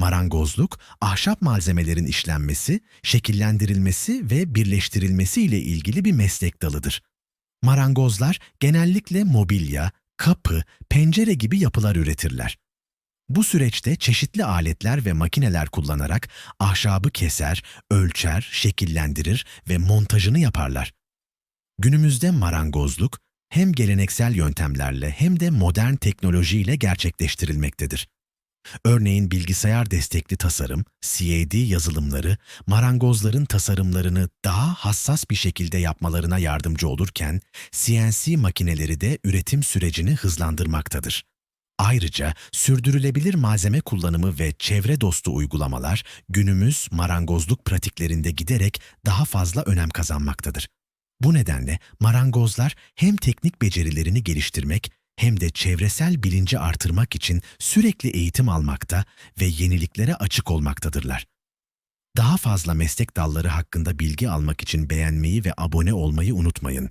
Marangozluk, ahşap malzemelerin işlenmesi, şekillendirilmesi ve birleştirilmesi ile ilgili bir meslek dalıdır. Marangozlar genellikle mobilya, kapı, pencere gibi yapılar üretirler. Bu süreçte çeşitli aletler ve makineler kullanarak ahşabı keser, ölçer, şekillendirir ve montajını yaparlar. Günümüzde marangozluk hem geleneksel yöntemlerle hem de modern teknolojiyle gerçekleştirilmektedir. Örneğin bilgisayar destekli tasarım, CAD yazılımları, marangozların tasarımlarını daha hassas bir şekilde yapmalarına yardımcı olurken, CNC makineleri de üretim sürecini hızlandırmaktadır. Ayrıca sürdürülebilir malzeme kullanımı ve çevre dostu uygulamalar günümüz marangozluk pratiklerinde giderek daha fazla önem kazanmaktadır. Bu nedenle marangozlar hem teknik becerilerini geliştirmek hem de çevresel bilinci artırmak için sürekli eğitim almakta ve yeniliklere açık olmaktadırlar. Daha fazla meslek dalları hakkında bilgi almak için beğenmeyi ve abone olmayı unutmayın.